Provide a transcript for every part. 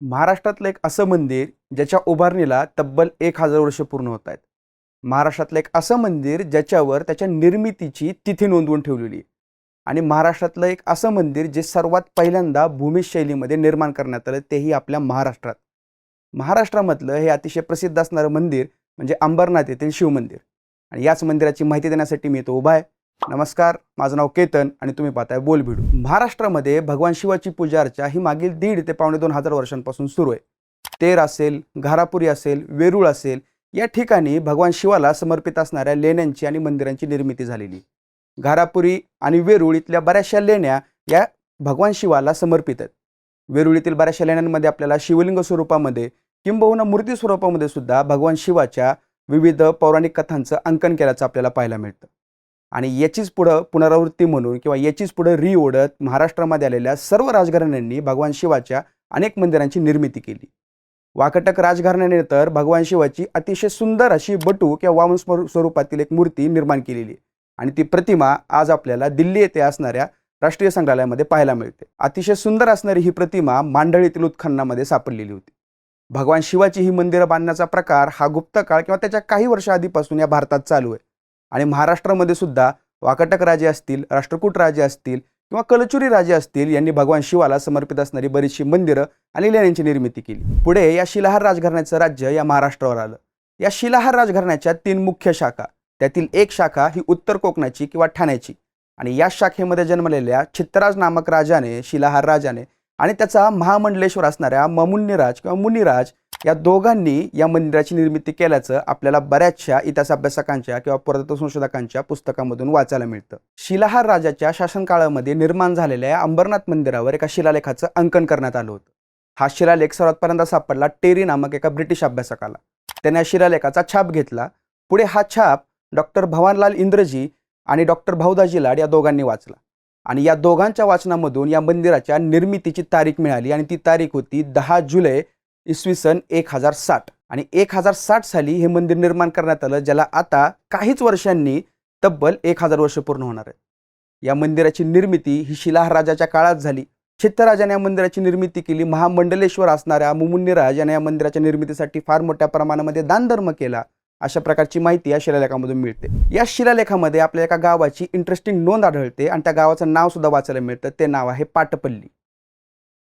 महाराष्ट्रातलं एक असं मंदिर ज्याच्या उभारणीला तब्बल एक हजार वर्ष पूर्ण होत आहेत. महाराष्ट्रातलं एक असं मंदिर ज्याच्यावर त्याच्या निर्मितीची तिथी नोंदवून ठेवलेली. आहे आणि महाराष्ट्रातलं एक असं मंदिर जे सर्वात पहिल्यांदा भूमिशैलीमध्ये निर्माण करण्यात आलं तेही आपल्या महाराष्ट्रात. महाराष्ट्रामधलं हे अतिशय प्रसिद्ध असणारं मंदिर म्हणजे अंबरनाथ येथील शिवमंदिर आणि याच मंदिराची माहिती देण्यासाठी मी येतो उभा आहे. नमस्कार माझं नाव केतन आणि तुम्ही पाहताय बोल भिडू. महाराष्ट्रामध्ये भगवान शिवाची पूजा अर्चा ही मागील दीड ते पावणे दोन हजार वर्षांपासून सुरू आहे. तेर असेल घारापुरी असेल वेरूळ असेल या ठिकाणी भगवान शिवाला समर्पित असणाऱ्या लेण्यांची आणि मंदिरांची निर्मिती झालेली. घारापुरी आणि वेरूळ इथल्या बऱ्याचशा लेण्या या भगवान शिवाला समर्पित आहेत. वेरूळीतील बऱ्याचशा लेण्यांमध्ये आपल्याला शिवलिंग स्वरूपामध्ये किंबहुना मूर्ती स्वरूपामध्ये सुद्धा भगवान शिवाच्या विविध पौराणिक कथांचं अंकन केल्याचं आपल्याला पाहायला मिळतं. आणि याचीच पुढं पुनरावृत्ती म्हणून किंवा याचीच पुढं रिओढत महाराष्ट्रामध्ये आलेल्या सर्व राजघराण्यांनी भगवान शिवाच्या अनेक मंदिरांची निर्मिती केली. वाकटक राजघराण्याने तर भगवान शिवाची अतिशय सुंदर अशी बटू किंवा वामन स्वरूपातील एक मूर्ती निर्माण केलेली आणि ती प्रतिमा आज आपल्याला दिल्ली येथे असणाऱ्या राष्ट्रीय संग्रहालयामध्ये पाहायला मिळते. अतिशय सुंदर असणारी ही प्रतिमा मांडळीतील उत्खननामध्ये सापडलेली होती. भगवान शिवाची ही मंदिरं बांधण्याचा प्रकार हा गुप्त काळ किंवा त्याच्या काही वर्ष आधीपासून या भारतात चालू आहे. आणि महाराष्ट्रामध्ये सुद्धा वाकटक राजे असतील राष्ट्रकूट राजे असतील किंवा कलचुरी राजे असतील यांनी भगवान शिवाला समर्पित असणारी बरीचशी मंदिरं आणि लेण्यांची निर्मिती केली. पुढे या शिलाहार राजघराण्याचं राज्य या महाराष्ट्रावर आलं. या शिलाहार राजघराण्याच्या तीन मुख्य शाखा त्यातील एक शाखा ही उत्तर कोकणाची किंवा ठाण्याची. आणि या शाखेमध्ये जन्मलेल्या चित्तराज नामक राजाने शिलाहार राजाने आणि त्याचा महामंडलेश्वर असणाऱ्या ममुनिराज किंवा मुनिराज या दोघांनी या मंदिराची निर्मिती केल्याचं आपल्याला बऱ्याचशा इतिहास अभ्यासकांच्या किंवा पुरातत्व संशोधकांच्या पुस्तकामधून वाचायला मिळतं. शिलाहार राजाच्या शासनकाळामध्ये निर्माण झालेल्या या अंबरनाथ मंदिरावर एका शिलालेखाचं अंकन करण्यात आलं होतं. हा शिलालेख सर्वात पहिल्यांदा सापडला टेरी नामक एका ब्रिटिश अभ्यासकाला. त्याने या शिलालेखाचा छाप घेतला. पुढे हा छाप डॉक्टर भवानलाल इंद्रजी आणि डॉक्टर भाऊदाजी लाड या दोघांनी वाचला. आणि या दोघांच्या वाचनामधून या मंदिराच्या निर्मितीची तारीख मिळाली आणि ती तारीख होती दहा जुलै इसवी सन एक हजार साठ आणि एक हजार साठ साली हे मंदिर निर्माण करण्यात आलं ज्याला आता काहीच वर्षांनी तब्बल एक हजार वर्ष पूर्ण होणार आहे या मंदिराची निर्मिती ही शिलाहार राजाच्या काळात झाली. चित्तराजाने या मंदिराची निर्मिती केली. महामंडलेश्वर असणाऱ्या मुमुन्नीराज याने या मंदिराच्या निर्मितीसाठी फार मोठ्या प्रमाणामध्ये दानधर्म केला. अशा प्रकारची माहिती या शिलालेखामधून मिळते. या शिलालेखामध्ये आपल्या एका गावाची इंटरेस्टिंग नोंद आढळते आणि त्या गावाचं नाव सुद्धा वाचायला मिळतं. ते नाव आहे पाटपल्ली.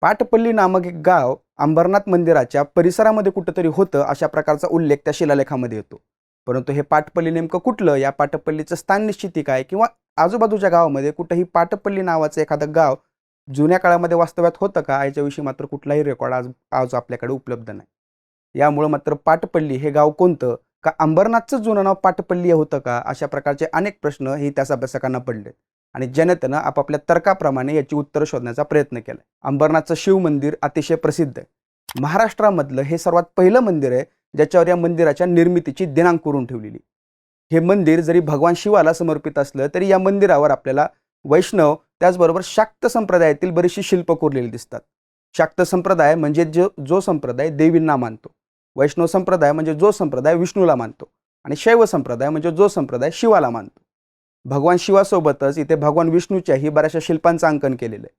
पाटपल्ली नामक एक गाव अंबरनाथ मंदिराच्या परिसरामध्ये कुठंतरी होतं अशा प्रकारचा उल्लेख त्या शिलालेखामध्ये येतो. परंतु हे पाटपल्ली नेमकं कुठलं? या पाटपल्लीचं स्थान निश्चिती काय किंवा आजूबाजूच्या गावामध्ये कुठंही पाटपल्ली नावाचं एखादं गाव जुन्या काळामध्ये वास्तव्यात होतं का? याच्याविषयी मात्र कुठलाही रेकॉर्ड आज आज आपल्याकडे उपलब्ध नाही. यामुळं मात्र पाटपल्ली हे गाव कोणतं? का अंबरनाथचं जुनं नाव पाटपल्ली होतं का? अशा प्रकारचे अनेक प्रश्न हे त्याच अभ्यासकांना पडले आणि जनतेनं आपापल्या तर्काप्रमाणे याची उत्तरं शोधण्याचा प्रयत्न केला अंबरनाथचं शिव मंदिर अतिशय प्रसिद्ध आहे. महाराष्ट्रामधलं हे सर्वात पहिलं मंदिर आहे ज्याच्यावर या मंदिराच्या निर्मितीची दिनांक करून ठेवलेली हे मंदिर जरी भगवान शिवाला समर्पित असलं तरी या मंदिरावर आपल्याला वैष्णव त्याचबरोबर शाक्त संप्रदायातील बरीचशी शिल्प कोरलेली दिसतात. शाक्त संप्रदाय म्हणजे जो जो संप्रदाय देवींना मानतो. वैष्णव संप्रदाय म्हणजे जो संप्रदाय विष्णूला मानतो. आणि शैव संप्रदाय म्हणजे जो संप्रदाय शिवाला मानतो. भगवान शिवासोबतच इथे भगवान विष्णूच्याही बऱ्याचशा शिल्पांचं अंकन केलेलं आहे.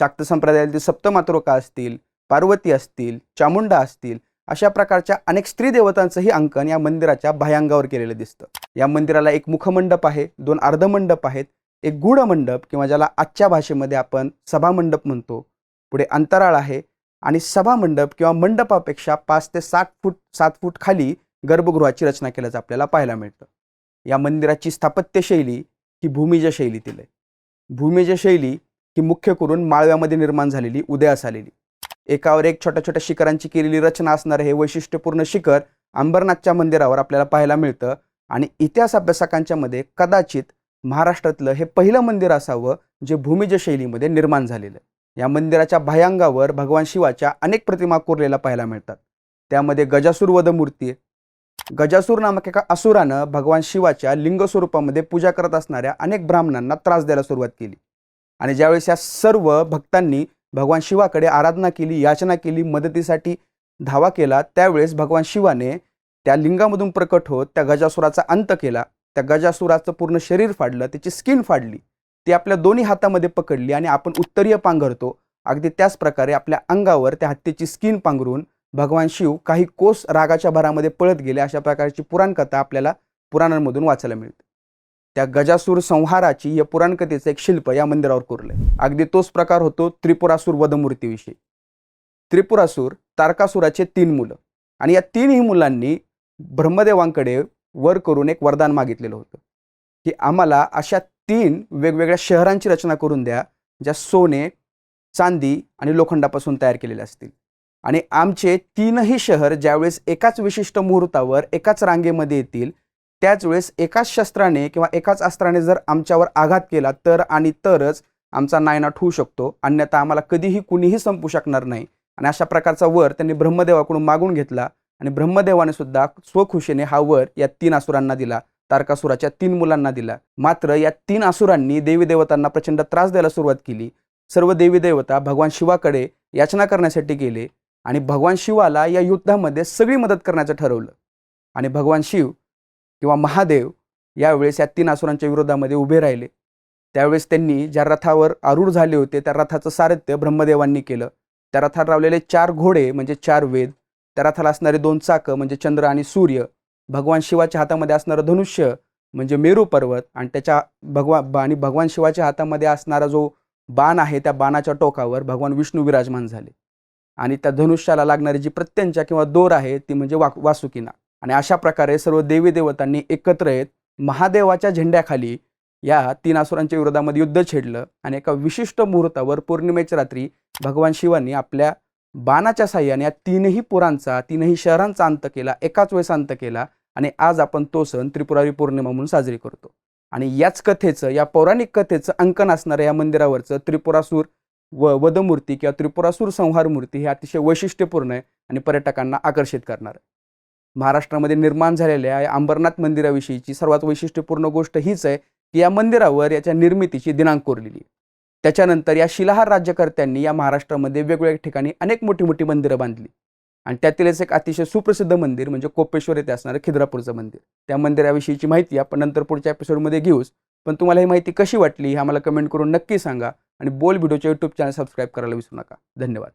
शाक्त संप्रदायातील सप्तमातृका असतील पार्वती असतील चामुंडा असतील अशा प्रकारच्या अनेक स्त्री देवतांचंही अंकन या मंदिराच्या बाह्यांगावर केलेलं दिसतं. या मंदिराला एक मुखमंडप आहे दोन अर्धमंडप आहेत एक गूढ मंडप किंवा ज्याला आजच्या भाषेमध्ये आपण सभामंडप म्हणतो. पुढे अंतराळ आहे आणि सभामंडप किंवा मंडपापेक्षा पाच ते सात फूट सात फूट खाली गर्भगृहाची रचना केल्याचं आपल्याला पाहायला मिळतं. या मंदिराची स्थापत्य शैली ही भूमिज शैलीतील आहे. भूमिज शैली ही मुख्य करून माळव्यामध्ये निर्माण झालेली उदयास आलेली. एकावर एक छोट्या छोट्या शिखरांची केलेली रचना असणारं हे वैशिष्ट्यपूर्ण शिखर अंबरनाथच्या मंदिरावर आपल्याला पाहायला मिळतं आणि इतिहास अभ्यासकांच्या मध्ये कदाचित महाराष्ट्रातलं हे पहिलं मंदिर असावं जे भूमिज शैलीमध्ये निर्माण झालेलं. या मंदिराच्या बाह्यांगावर भगवान शिवाच्या अनेक प्रतिमा कोरलेल्या पाहायला मिळतात. त्यामध्ये गजासुरवध मूर्ती गजासूर नामक एका असुरानं भगवान शिवाच्या लिंग स्वरूपामध्ये पूजा करत असणाऱ्या अनेक ब्राह्मणांना त्रास द्यायला सुरुवात केली. आणि ज्यावेळेस या सर्व भक्तांनी भगवान शिवाकडे आराधना केली याचना केली मदतीसाठी धावा केला त्यावेळेस भगवान शिवाने त्या लिंगामधून प्रकट होत त्या गजासुराचा अंत केला. त्या गजासुराचं पूर्ण शरीर फाडलं त्याची स्किन फाडली ती आपल्या दोन्ही हातामध्ये पकडली आणि आपण उत्तरीय पांघरतो. अगदी त्याच प्रकारे आपल्या अंगावर त्या हत्तीची स्किन पांघरून भगवान शिव काही कोस रागाच्या भरामध्ये पळत गेले अशा प्रकारची पुराणकथा आपल्याला पुराणांमधून वाचायला मिळते. त्या गजासूर संहाराची या पुराणकथेचं एक शिल्प या मंदिरावर कोरलं आहे अगदी तोच प्रकार होतो त्रिपुरासूर वधमूर्तीविषयी. त्रिपुरासूर तारकासुराचे तीन मुलं आणि या तीनही मुलांनी ब्रह्मदेवांकडे वर करून एक वरदान मागितलेलं होतं की आम्हाला अशा तीन वेगवेगळ्या शहरांची रचना करून द्या ज्या सोने चांदी आणि लोखंडापासून तयार केलेल्या असतील. आणि आमचे तीनही शहर ज्यावेळेस एकाच विशिष्ट मुहूर्तावर एकाच रांगेमध्ये येतील त्याच वेळेस एकाच शस्त्राने किंवा एकाच अस्त्राने जर आमच्यावर आघात केला तर आणि तरच आमचा नायनाट होऊ शकतो. अन्यथा आम्हाला कधीही कुणीही संपू शकणार नाही. आणि अशा प्रकारचा वर त्यांनी ब्रह्मदेवाकडून मागून घेतला आणि ब्रह्मदेवाने सुद्धा स्वखुशीने हा वर या तीन असुरांना दिला तारकासुराच्या तीन मुलांना दिला. मात्र या तीन असुरांनी देवी देवतांना प्रचंड त्रास द्यायला सुरुवात केली. सर्व देवी देवता भगवान शिवाकडे याचना करण्यासाठी गेले. आणि भगवान शिवाला या युद्धामध्ये सगळी मदत करण्याचं ठरवलं. आणि भगवान शिव किंवा महादेव यावेळेस या तीन असुरांच्या विरोधामध्ये उभे राहिले. त्यावेळेस त्यांनी ज्या रथावर आरूढ झाले होते त्या रथाचं सारथ्य ब्रह्मदेवांनी केलं. त्या रथात लावलेले चार घोडे म्हणजे चार वेद त्या रथाला असणारे दोन चाकं म्हणजे चंद्र आणि सूर्य भगवान शिवाच्या हातामध्ये असणारं धनुष्य म्हणजे मेरू पर्वत आणि त्याच्या भगवा आणि भगवान शिवाच्या हातामध्ये असणारा जो बाण आहे त्या बाणाच्या टोकावर भगवान विष्णू विराजमान झाले. आणि त्या धनुष्याला लागणारी जी प्रत्यंचा किंवा दोर आहे ती म्हणजे वा वासुकीना. आणि अशा प्रकारे सर्व देवी देवतांनी एकत्र येत महादेवाच्या झेंड्याखाली या तीन असुरांच्या विरोधामध्ये युद्ध छेडलं आणि एका विशिष्ट मुहूर्तावर पौर्णिमेच्या रात्री भगवान शिवांनी आपल्या बाणाच्या साह्याने या तीनही पुरांचा तीनही शहरांचा अंत केला एकाच वेळेस अंत केला आणि आज आपण तो सण त्रिपुरारी पौर्णिमा म्हणून साजरी करतो. आणि याच कथेचं या पौराणिक कथेचं अंकन असणाऱ्या या मंदिरावरचं त्रिपुरासूर व वधमूर्ती किंवा त्रिपुरासूर संहार मूर्ती हे अतिशय वैशिष्ट्यपूर्ण आहे आणि पर्यटकांना आकर्षित करणार आहे. महाराष्ट्रामध्ये निर्माण झालेल्या या अंबरनाथ मंदिराविषयीची सर्वात वैशिष्ट्यपूर्ण गोष्ट हीच आहे की या मंदिरावर याच्या निर्मितीची दिनांक कोरलेली आहे. त्याच्यानंतर या शिलाहार राज्यकर्त्यांनी या महाराष्ट्रामध्ये वेगवेगळ्या ठिकाणी अनेक मोठी मोठी मंदिरं बांधली. आणि त्यातीलच एक अतिशय सुप्रसिद्ध मंदिर म्हणजे कोपेश्वर येथे असणारं खिद्रापूरचं मंदिर. त्या मंदिराविषयीची माहिती आपण नंतर पुढच्या एपिसोडमध्ये घेऊच. पण तुम्हाला ही माहिती कशी वाटली हे आम्हाला कमेंट करून नक्की सांगा. आणि बोल व्हिडिओच्या यूट्यूब चॅनल सबस्क्राईब करायला विसरू नका. धन्यवाद.